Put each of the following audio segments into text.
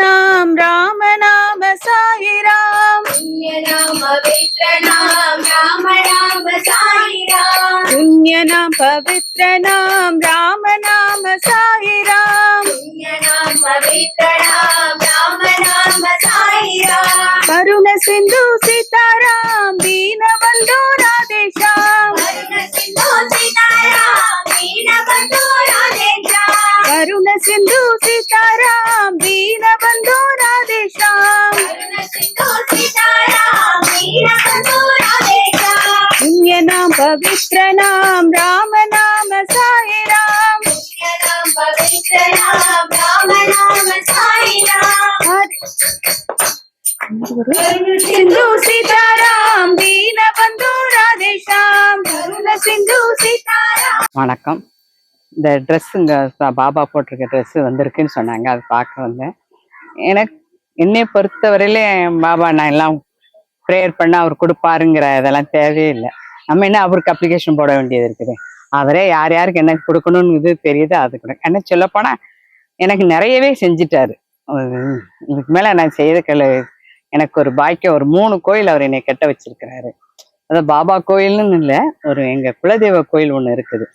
ராம் ராம நாம சாய் ராம் புண்ணிய நாம பவித்ர நாம் ராம நாம சாய் ராம் புண்ணிய நாம் பவித்ர நாம் ராம நாம சாய் ராம் புண்ணிய நாம் பவித்ர நாம் ராம நாம சாய் ராம் கருண சிந்து சிதாராம் சிந்து சீதாராம் வணக்கம் இந்த ட்ரெஸ்ஸுங்க பாபா போட்டிருக்க ட்ரெஸ்ஸு வந்திருக்குன்னு சொன்னாங்க. அதை பார்க்க வந்தேன். எனக்கு என்னை பொறுத்தவரையில பாபா நான் எல்லாம் ப்ரேயர் பண்ண அவர் கொடுப்பாருங்கிற இதெல்லாம் தேவையே இல்லை. நம்ம என்ன அவருக்கு அப்ளிகேஷன் போட வேண்டியது இருக்குது? அவரே யார் யாருக்கு என்ன கொடுக்கணும்னு இது தெரியுது அது கூட. என்ன சொல்லப்போனால் எனக்கு நிறையவே செஞ்சிட்டாரு. இதுக்கு மேலே நான் செய்த கல எனக்கு ஒரு பாக்கியம் ஒரு மூணு கோயில் அவர் என்னை கட்ட வச்சிருக்கிறாரு. அது பாபா கோயில்னு இல்லை ஒரு எங்கள் குலதெய்வ கோயில் ஒன்று இருக்குது.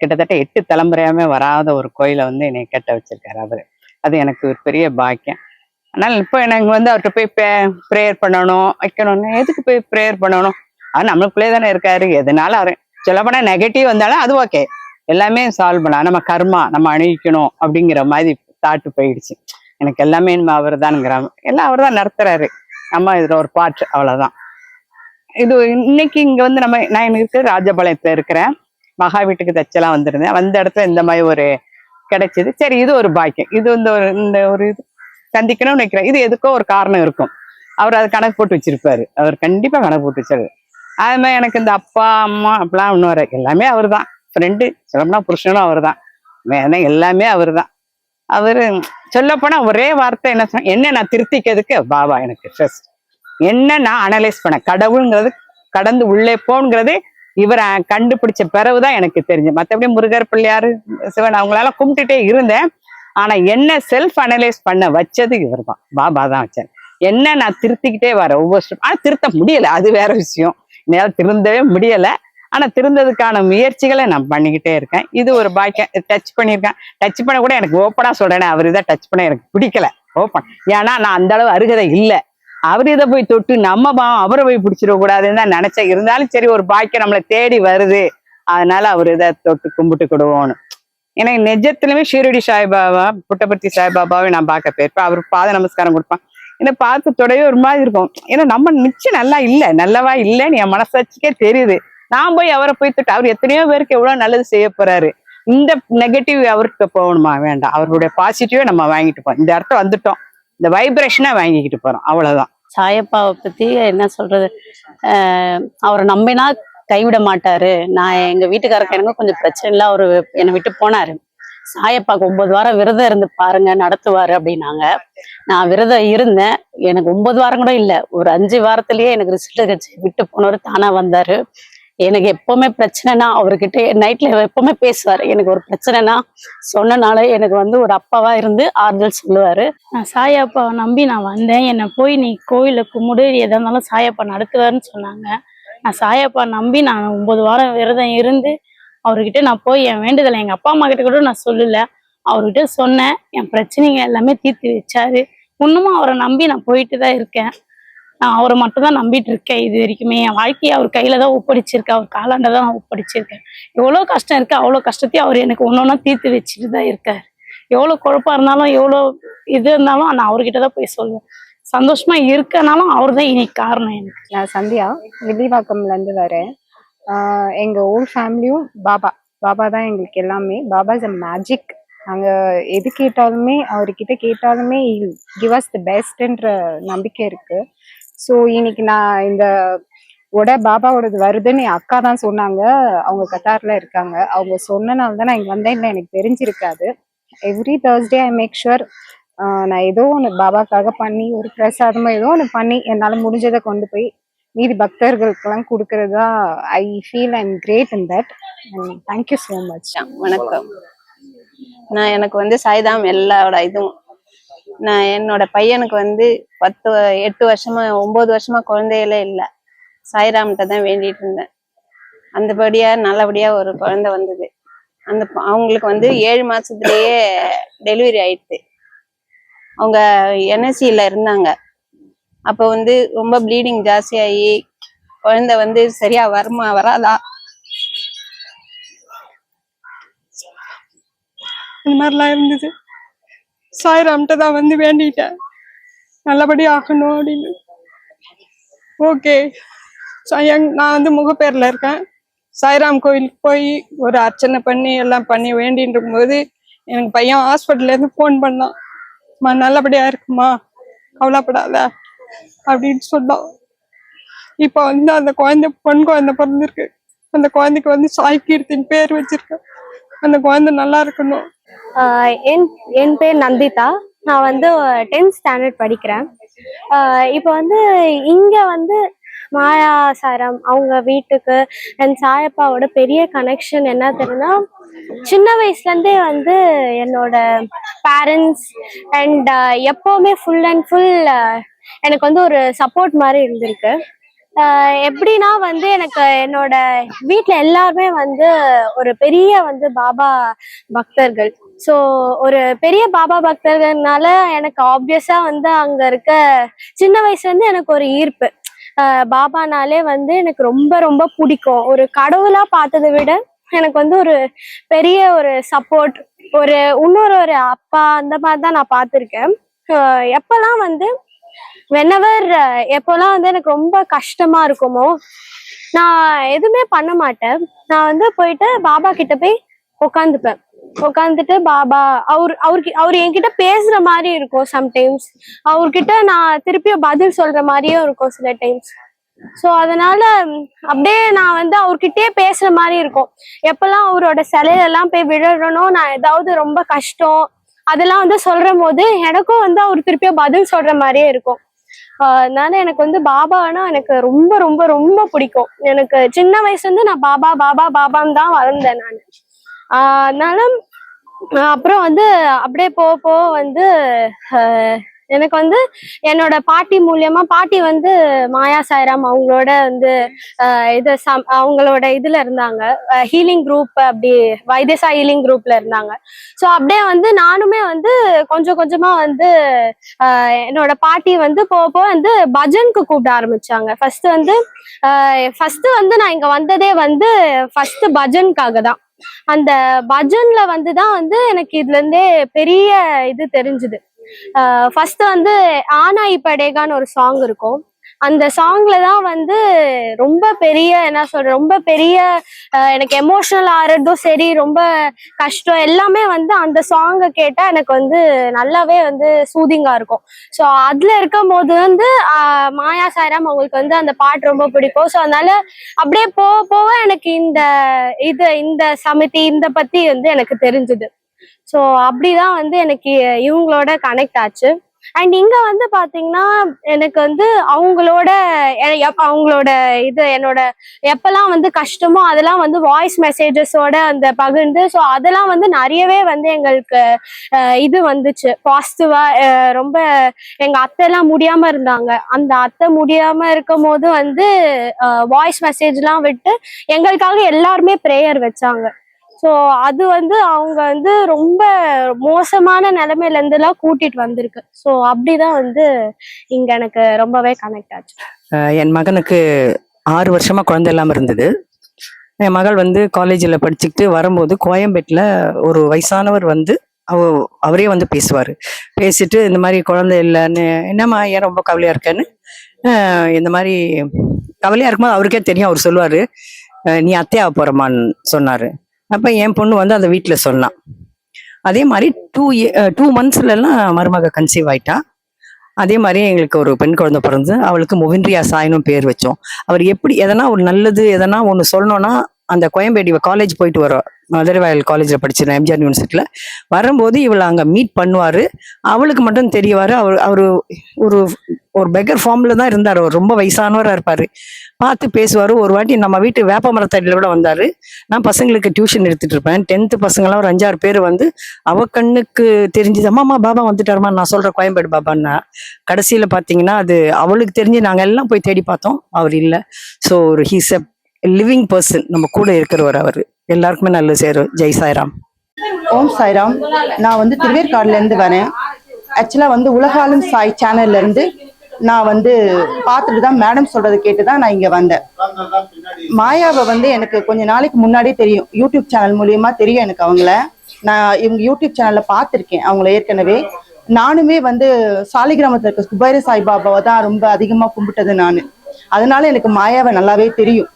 கிட்டத்தட்ட எட்டு தலைமுறையாமே வராத ஒரு கோயிலை வந்து என்னை கட்ட வச்சிருக்காரு அவர். அது எனக்கு ஒரு பெரிய பாக்கியம். ஆனால் இப்போ எனக்கு வந்து அவர்கிட்ட போய் ப்ரேயர் பண்ணணும் வைக்கணும்னு எதுக்கு போய் ப்ரேயர் பண்ணணும்? அது நம்மளுக்குள்ளே தானே இருக்காரு எதனால அவர் சொல்லப்போனால் நெகட்டிவ் வந்தாலும் அது ஓகே எல்லாமே சால்வ் பண்ணலாம். நம்ம கர்மா நம்ம அணிவிக்கணும் அப்படிங்கிற மாதிரி தாட்டு போயிடுச்சு. எனக்கு எல்லாமே நம்ம அவர் தானுங்கிற எல்லாம் அவர் தான் நடத்துறாரு. நம்ம இதில் ஒரு பாட்டு அவ்வளோதான் இது இன்னைக்கு இங்க வந்து நம்ம நான் இருக்கிற ராஜபாளையத்தில் இருக்கிறேன். மகா வீட்டுக்கு தச்செல்லாம் வந்திருந்தேன். வந்த இடத்துல இந்த மாதிரி ஒரு கிடைச்சது. சரி இது ஒரு பாக்கியம். இது வந்து ஒரு இந்த ஒரு இது சந்திக்கணும்னு நினைக்கிறேன். இது எதுக்கோ ஒரு காரணம் இருக்கும். அவர் அது கணக்கு போட்டு வச்சிருப்பாரு. அவர் கண்டிப்பா கணக்கு போட்டு வச்சாரு அது மாதிரி எனக்கு இந்த அப்பா அம்மா அப்படிலாம் ஒன்றும் எல்லாமே அவர் தான் ஃப்ரெண்டு சொல்லணும்னா புருஷனும் அவர் தான் வேணா எல்லாமே அவர் தான் அவரு சொல்லப்போனா ஒரே வார்த்தை என்ன சொன்ன என்ன நான் திருத்திக்கிறதுக்கு பாபா எனக்கு ஃபர்ஸ்ட் என்ன நான் அனலைஸ் பண்ண. கடவுள்ங்கிறது கடந்து உள்ளே போங்கிறது இவரை கண்டுபிடிச்ச பிறகுதான் எனக்கு தெரிஞ்சு. மற்றபடி முருகர் பிள்ளையாரு சிவன் அவங்களால கும்பிட்டுட்டே இருந்தேன். ஆனா என்ன செல்ஃப் அனலைஸ் பண்ண வச்சது இவர் தான் பாபா தான் வச்சார். என்ன நான் திருத்திக்கிட்டே வரேன் ஒவ்வொரு ஆனால் ஆனா திருத்த முடியல. அது வேற விஷயம். என்னால் திருந்தவே முடியல. ஆனா திருந்ததுக்கான முயற்சிகளை நான் பண்ணிக்கிட்டே இருக்கேன். இது ஒரு பாக்கியம். டச் பண்ணியிருக்கேன். டச் பண்ண கூட எனக்கு ஓப்பனா சொல்றேனே அவர் இதை டச் பண்ண எனக்கு பிடிக்கல. ஓப்பன் ஏன்னா நான் அந்த அளவு அருகதை இல்லை. அவர் இதை போய் தொட்டு நம்ம பாவம் அவரை போய் பிடிச்சிடக்கூடாதுன்னு தான் நினைச்சேன். இருந்தாலும் சரி ஒரு பாக்கியம் நம்மளை தேடி வருது. அதனால அவர் இதை தொட்டு கும்பிட்டு கொடுவோன்னு எனக்கு நிஜத்துலயுமே ஷீரடி சாய்பாபா புட்டபர்த்தி சாய்பாபாவை நான் பார்க்க போயிருப்பேன். அவர் பாத நமஸ்காரம் கொடுப்பான். என்ன பார்த்து தொடவே ஒரு மாதிரி இருக்கும். ஏன்னா நம்ம நிச்சயம் நல்லா இல்லை. நல்லவா இல்லைன்னு என் மனசாட்சிக்கே தெரியுது. நான் போய் அவரை போய் தொட்டு அவர் எத்தனையோ பேருக்கு எவ்வளோ நல்லது செய்ய போறாரு. இந்த நெகட்டிவ் அவருக்கு போகணுமா? வேண்டாம். அவருடைய பாசிட்டிவே நம்ம வாங்கிட்டு போறோம். இந்த இடத்த வந்துட்டோம். இந்த வைப்ரேஷனை வாங்கிக்கிட்டு போறோம். அவ்வளவுதான். சாயப்பாவை பத்தி என்ன சொல்றது? ஆஹ் அவரை நம்பினா கைவிட மாட்டாரு. நான் எங்க வீட்டுக்காரருக்கு எனக்கு கொஞ்சம் பிரச்சனை இல்லை அவரு என்னை விட்டு போனாரு. சாயப்பாக்கு ஒன்பது வாரம் விரதம் இருந்து பாருங்க நடத்துவாரு அப்படின்னாங்க. நான் விரதம் இருந்தேன். எனக்கு ஒன்பது வாரம் கூட இல்லை. ஒரு அஞ்சு வாரத்திலேயே எனக்கு ரிசல்ட் கட்சி விட்டு போனவர் தானா வந்தாரு. எனக்கு எப்பவுமே பிரச்சனைனா அவர்கிட்ட நைட்ல எப்பவுமே பேசுவாரு. எனக்கு ஒரு பிரச்சனைனா சொன்னனால எனக்கு வந்து ஒரு அப்பாவா இருந்து ஆறுதல் சொல்லுவாரு. நான் சாயப்பாவை நம்பி நான் வந்தேன். என்னை போய் நீ கோயில கும்பிடு. எதா இருந்தாலும் சாயப்பா நடத்துவாருன்னு சொன்னாங்க. நான் சாயப்பா நம்பி நான் ஒன்பது வாரம் விரதம் இருந்து அவர்கிட்ட நான் போய் என் வேண்டுதலை எங்கள் அப்பா அம்மா கிட்ட கூட நான் சொல்லலை. அவர்கிட்ட சொன்னேன். என் பிரச்சனைங்க எல்லாமே தீர்த்து வச்சாரு. இன்னமும் அவரை நம்பி நான் போயிட்டு தான் இருக்கேன். நான் அவரை மட்டும் தான் நம்பிட்டு இருக்கேன் இது வரைக்குமே. என் வாழ்க்கையை அவர் கையில தான் ஒப்படைச்சிருக்கேன் அவர் காலாண்ட தான் நான் ஒப்படைச்சிருக்கேன். எவ்வளோ கஷ்டம் இருக்கு. அவ்வளோ கஷ்டத்தையும் அவர் எனக்கு ஒன்று ஒன்றா தீர்த்து வச்சுட்டு தான் இருக்கார். எவ்வளோ குழப்பம் இருந்தாலும் எவ்வளோ இது இருந்தாலும் நான் அவர்கிட்ட தான் போய் சொல்லுவேன். சந்தோஷமா இருக்கனாலும் அவர் தான் இன்னைக்கு காரணம் எனக்கு. நான் சந்தியா வில்லிவாக்கம்ல இருந்து வரேன். எங்கள் எங்க ஓல் ஃபேமிலியும் பாபா. பாபா தான் எங்களுக்கு எல்லாமே. பாபா இஸ் அ மேஜிக் நாங்கள் எது கேட்டாலுமே அவர்கிட்ட கேட்டாலுமே கிவ் அஸ் த பெஸ்ட்ன்ற நம்பிக்கை இருக்கு. ஸோ இன்னைக்கு நான் இந்த உட பாபாவோடது வருதுன்னு என் அக்கா தான் சொன்னாங்க. அவங்க கத்தார்ல இருக்காங்க. அவங்க சொன்னனால தான் நான் இங்க வந்தேன் இல்லை எனக்கு தெரிஞ்சிருக்காது. Every Thursday I make sure நான் ஏதோ ஒன்று பாபாக்காக பண்ணி ஒரு பிரசாதமாக ஏதோ ஒன்று பண்ணி என்னால் முடிஞ்சதை கொண்டு போய் மீதி பக்தர்களுக்கெல்லாம் கொடுக்கறதா I feel I'm great in that thank you so much வணக்கம். நான் எனக்கு வந்து சாய்தாம் எல்லாரோட இதுவும். நான் என்னோட பையனுக்கு வந்து பத்து வ- எட்டு வருஷமா ஒன்பது வருஷமா குழந்தைகளே இல்லை. சாய்ராம்கிட்ட தான் வேண்டிட்டு இருந்தேன். அந்தபடியா நல்லபடியா ஒரு குழந்தை வந்தது. அந்த அவங்களுக்கு வந்து ஏழு மாசத்துலயே டெலிவரி ஆயிடுது. அவங்க என்எஸ்சியில் இருந்தாங்க. அப்போ வந்து ரொம்ப ப்ளீடிங் ஜாஸ்தியாகி குழந்தை வந்து சரியா வருமா வராதா? இந்த மாதிரிலாம் இருந்தது. சாய்ராம்கிட்ட தான் வந்து வேண்டிட்டேன். நல்லபடி ஆகணும் அப்படின்னு. ஓகே சாயங் நான் வந்து முகப்பேரில் இருக்கேன். சாய்ராம் கோயிலுக்கு போய் ஒரு அர்ச்சனை பண்ணி எல்லாம் பண்ணி வேண்டிட்டு இருக்கும்போது எனக்கு பையன் ஹாஸ்பிட்டல்லேருந்து ஃபோன் பண்ணான். அம்மா நல்லபடியாக இருக்குமா? கவலைப்படாத. அப்படின்னு சொன்னான் இப்போ வந்து அந்த குழந்தை பொன் குழந்தை பிறந்திருக்கு. அந்த குழந்தைக்கு வந்து சாய் கீர்த்தின் பேர் வச்சிருக்கேன் அந்த குழந்தை நல்லா இருக்கணும். என் என் பேர் நந்திதா. நான் வந்து டென்த் ஸ்டாண்டர்ட் படிக்கிறேன். இப்போ வந்து இங்க வந்து மாயா சாரம் அவங்க வீட்டுக்கு என் சாயப்பாவோட பெரிய கனெக்ஷன் என்ன தெரியும்னா சின்ன வயசுலேருந்தே வந்து என்னோட பேரண்ட்ஸ் அண்ட் எப்போவுமே ஃபுல் அண்ட் ஃபுல் எனக்கு வந்து ஒரு சப்போர்ட் மாதிரி இருந்திருக்கு. ஆஹ் எப்படின்னா வந்து எனக்கு என்னோட வீட்டில் எல்லாருமே வந்து ஒரு பெரிய வந்து பாபா பக்தர்கள். ஸோ ஒரு பெரிய பாபா பக்தர்கள்னால எனக்கு ஆப்வியஸா வந்து அங்க இருக்க சின்ன வயசுல இருந்து எனக்கு ஒரு ஈர்ப்பு. பாபானாலே வந்து எனக்கு ரொம்ப ரொம்ப பிடிக்கும். ஒரு கடவுளா பார்த்ததை விட எனக்கு வந்து ஒரு பெரிய ஒரு சப்போர்ட் ஒரு இன்னொரு ஒரு அப்பா அந்த மாதிரி தான் நான் பார்த்துருக்கேன். எப்பெல்லாம் வந்து வெனவர் எப்போல்லாம் வந்து எனக்கு ரொம்ப கஷ்டமா இருக்குமோ நான் எதுவுமே பண்ண மாட்டேன். நான் வந்து போயிட்டு பாபா கிட்ட போய் உட்காந்துப்பேன் உட்காந்துட்டு பாபா அவர் அவருக்கு அவர் என்கிட்ட பேசுற மாதிரி இருக்கும் சம்டைம்ஸ் அவர்கிட்ட நான் திருப்பியும் பதில் சொல்ற மாதிரியும் இருக்கும் சில டைம்ஸ் ஸோ அதனால அப்படியே நான் வந்து அவர்கிட்டயே பேசுற மாதிரி இருக்கும். எப்பெல்லாம் அவரோட சிலையெல்லாம் போய் விழறனோ நான் ஏதாவது ரொம்ப கஷ்டம் அதெல்லாம் வந்து சொல்ற போது எனக்கும் வந்து அவர் திருப்பியும் பதில் சொல்ற மாதிரியே இருக்கும். அதனால எனக்கு வந்து பாபானா எனக்கு ரொம்ப ரொம்ப ரொம்ப பிடிக்கும். எனக்கு சின்ன வயசுல இருந்து நான் பாபா பாபா பாபான்னு தான் வளர்ந்தேன் நான். ஆஹ் அதனால அப்புறம் வந்து அப்படியே போக போக வந்து ஆஹ் எனக்கு வந்து என்னோட பாட்டி மூலியமா பாட்டி வந்து மாயா சாய்ராம் அவங்களோட வந்து இது சம் அவங்களோட இதுல இருந்தாங்க. ஹீலிங் குரூப் அப்படி வைத்தியசா ஹீலிங் குரூப்ல இருந்தாங்க. ஸோ அப்படியே வந்து நானுமே வந்து கொஞ்சம் கொஞ்சமா வந்து என்னோட பாட்டி வந்து போக போக வந்து பஜனுக்கு கூப்பிட ஆரம்பிச்சாங்க. ஃபர்ஸ்ட் வந்து ஃபர்ஸ்ட் வந்து நான் இங்க வந்ததே வந்து ஃபர்ஸ்ட் பஜனுக்காக தான். அந்த பஜன்ல வந்து தான் வந்து எனக்கு இதுல இருந்தே பெரிய இது தெரிஞ்சுது. ஃபர்ஸ்ட் வந்து ஆனா படேகான்னு ஒரு சாங் இருக்கும். அந்த சாங்ல தான் வந்து ரொம்ப பெரிய என்ன சொல்ற ரொம்ப பெரிய எனக்கு எமோஷனல் ஆறதும் சரி ரொம்ப கஷ்டம் எல்லாமே வந்து அந்த சாங்கை கேட்டா எனக்கு வந்து நல்லாவே வந்து சூதிங்கா இருக்கும். ஸோ அதுல இருக்கும் போது வந்து மாயா சாராம் அவங்களுக்கு வந்து அந்த பாட்டு ரொம்ப பிடிக்கும். ஸோ அதனால அப்படியே போக போக எனக்கு இந்த இது இந்த சமிதி இந்த பத்தி வந்து எனக்கு தெரிஞ்சுது. ஸோ அப்படிதான் வந்து எனக்கு இவங்களோட கனெக்ட் ஆச்சு. அண்ட் இங்க வந்து பாத்தீங்கன்னா எனக்கு வந்து அவங்களோட அவங்களோட இது என்னோட எப்பெல்லாம் வந்து கஷ்டமோ அதெல்லாம் வந்து வாய்ஸ் மெசேஜஸோட அந்த பகிர்ந்து ஸோ அதெல்லாம் வந்து நிறையவே வந்து எங்களுக்கு இது வந்துச்சு. பாசிட்டிவா ரொம்ப எங்க அத்தை எல்லாம் முடியாம இருந்தாங்க. அந்த அத்தை முடியாம இருக்கும் போது வந்து வாய்ஸ் மெசேஜ்லாம் விட்டு எங்களுக்காக எல்லாருமே ப்ரேயர் வச்சாங்க. ஸோ அது வந்து அவங்க வந்து ரொம்ப மோசமான நிலைமையில இருந்துலாம் கூட்டிட்டு வந்திருக்கு. ஸோ அப்படிதான் வந்து இங்க எனக்கு ரொம்பவே கனெக்ட் ஆச்சு. என் மகனுக்கு ஆறு வருஷமா குழந்தை இல்லாமல் இருந்தது. என் மகள் வந்து காலேஜில் படிச்சுக்கிட்டு வரும்போது கோயம்பேட்டில் ஒரு வயசானவர் வந்து அவ அவரே வந்து பேசுவார். பேசிட்டு இந்த மாதிரி குழந்தை இல்லைன்னு என்னம்மா ஏன் ரொம்ப கவலையாக இருக்கேன்னு? இந்த மாதிரி கவலையாக இருக்கும்போது அவருக்கே தெரியும் அவர் சொல்லுவார் நீ அத்தையாக போகிறமான்னு சொன்னார். அப்போ என் பொண்ணு வந்து அந்த வீட்டில் சொன்னான் அதே மாதிரி டூ டூ மந்த்ஸ்லலாம் மருமக கன்சீவ் ஆயிட்டா. அதே மாதிரி எங்களுக்கு ஒரு பெண் குழந்தை பிறந்து அவளுக்கு முவின்ரியா சாயினும் பேர் வச்சோம். அவர் எப்படி எதனா ஒரு நல்லது எதனா ஒன்று சொல்லணும்னா அந்த கோயம்பேடு காலேஜ் போயிட்டு வருவா மதுரவாயல் காலேஜில் படிச்சிருந்தேன் எம்ஜிஆர் யூனிவர்சிட்டியில் வரும்போது இவளை அங்கே மீட் பண்ணுவார். அவளுக்கு மட்டும் தெரியவார் அவர் அவர் ஒரு ஒரு பெக்கர் ஃபார்மில் தான் இருந்தார். அவர் ரொம்ப வயசானவராக இருப்பார். பார்த்து பேசுவார். ஒரு வாட்டி நம்ம வீட்டு வேப்ப மரத்தடியில் கூட வந்தார். நான் பசங்களுக்கு டியூஷன் எடுத்துகிட்டு இருப்பேன். டென்த்து பசங்களாம் ஒரு அஞ்சாறு பேர் வந்து அவ கண்ணுக்கு தெரிஞ்சது அம்மா பாபா வந்துட்டாருமா? நான் சொல்கிறேன் கோயம்பேடு பாபான்னா. கடைசியில் பார்த்தீங்கன்னா அது அவளுக்கு தெரிஞ்சு நாங்கள் எல்லாம் போய் தேடி பார்த்தோம். அவர் இல்லை. ஸோ ஒரு ஹீஸ் அ லிவிங் பர்சன் நம்ம கூட இருக்கிறவர் அவர். எல்லாருக்குமே நல்ல சேரும் ஜெய் சாய்ராம். ஓம் சாய்ராம். நான் வந்து திருவேற்காடுலேருந்து வரேன். ஆக்சுவலாக வந்து உலகாலும் சாய் சேனல்லேருந்து நான் வந்து பார்த்துட்டு தான் மேடம் சொல்றதை கேட்டு தான் நான் இங்க வந்தேன். மாயாவை வந்து எனக்கு கொஞ்ச நாளைக்கு முன்னாடியே தெரியும். யூடியூப் சேனல் மூலியமா தெரியும் எனக்கு அவங்கள. நான் இவங்க யூடியூப் சேனல்ல பார்த்துருக்கேன் அவங்கள ஏற்கனவே. நானுமே வந்து சாலிகிராமத்துல இருக்க குபேர சாய்பாபாவை தான் ரொம்ப அதிகமா கும்பிட்டது நான். அதனால எனக்கு மாயாவை நல்லாவே தெரியும்.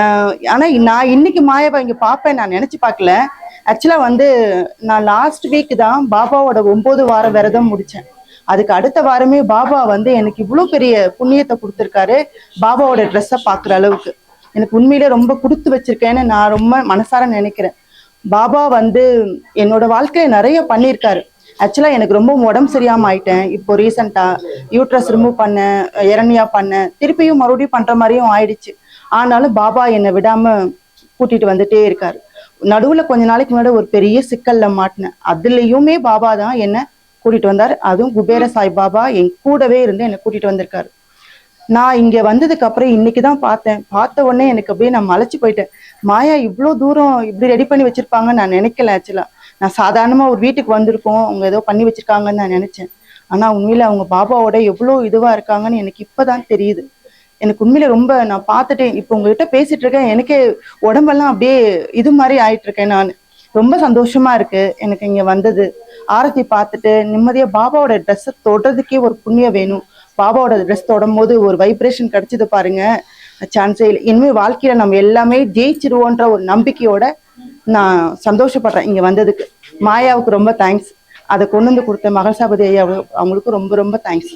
ஆனால் ஆனா நான் இன்னைக்கு மாயாவை இங்க பார்ப்பேன் நான் நினைச்சு பார்க்கல. ஆக்சுவலா வந்து நான் லாஸ்ட் வீக் தான் பாபாவோட ஒன்பது வாரம் விரதம் முடிச்சேன். அதுக்கு அடுத்த வாரமே பாபா வந்து எனக்கு இவ்வளோ பெரிய புண்ணியத்தை கொடுத்துருக்காரு. பாபாவோட ட்ரெஸ்ஸை பார்க்குற அளவுக்கு. எனக்கு உண்மையிலே ரொம்ப கொடுத்து வச்சிருக்கேன்னு நான் ரொம்ப மனசார நினைக்கிறேன். பாபா வந்து என்னோட வாழ்க்கையை நிறைய பண்ணியிருக்காரு. ஆக்சுவலாக எனக்கு ரொம்ப உடம்பு சரியாம ஆயிட்டேன். இப்போ ரீசெண்டாக யூட்ரஸ் ரிமூவ் பண்ணேன் இரணியா பண்ணேன். திருப்பியும் மறுபடியும் பண்ணுற மாதிரியும் ஆயிடுச்சு. ஆனாலும் பாபா என்னை விடாமல் கூட்டிகிட்டு வந்துட்டே இருக்காரு. நடுவில் கொஞ்ச நாளைக்கு முன்னாடி ஒரு பெரிய சிக்கலில் மாட்டினேன். அதுலேயுமே பாபா தான் என்னை கூட்டிட்டு வந்தார். அதுவும் குபேர சாய் பாபா என் கூடவே இருந்து என்னை கூட்டிட்டு வந்திருக்காரு. நான் இங்க வந்ததுக்கு அப்புறம் இன்னைக்கு தான் பார்த்தேன். பார்த்த உடனே எனக்கு அப்படியே நான் மலைச்சு போயிட்டேன். மாயா இவ்வளோ தூரம் இப்படி ரெடி பண்ணி வச்சிருப்பாங்கன்னு நான் நினைக்கல ஆக்சுவலா நான் சாதாரணமா ஒரு வீட்டுக்கு வந்திருக்கோம். அவங்க ஏதோ பண்ணி வச்சிருக்காங்கன்னு நான் நினைச்சேன். ஆனா உண்மையில அவங்க பாபாவோட எவ்வளோ இதுவா இருக்காங்கன்னு எனக்கு இப்பதான் தெரியுது. எனக்கு உண்மையில ரொம்ப நான் பார்த்துட்டேன். இப்போ உங்ககிட்ட பேசிட்டு இருக்கேன். எனக்கே உடம்பெல்லாம் அப்படியே இது மாதிரி ஆயிட்டு இருக்கேன் நான். ரொம்ப சந்தோஷமா இருக்கு. எனக்கு இங்க வந்தது. ஆரத்தி பார்த்துட்டு நிம்மதியா பாபாவோட ட்ரெஸ்ஸை தொடுறதுக்கே ஒரு புண்ணியம் வேணும். பாபாவோட ட்ரெஸ் தொடும் போது ஒரு வைப்ரேஷன் கிடைச்சது பாருங்க. சான்ஸே இல்லை. இனிமேல் வாழ்க்கையில நம்ம எல்லாமே ஜெயிச்சிருவோன்ற ஒரு நம்பிக்கையோட நான் சந்தோஷப்படுறேன் இங்க வந்ததுக்கு. மாயாவுக்கு ரொம்ப தேங்க்ஸ் அதை கொண்டு வந்து கொடுத்த மகசாபதி ஐயா அவங்களுக்கு ரொம்ப ரொம்ப தேங்க்ஸ்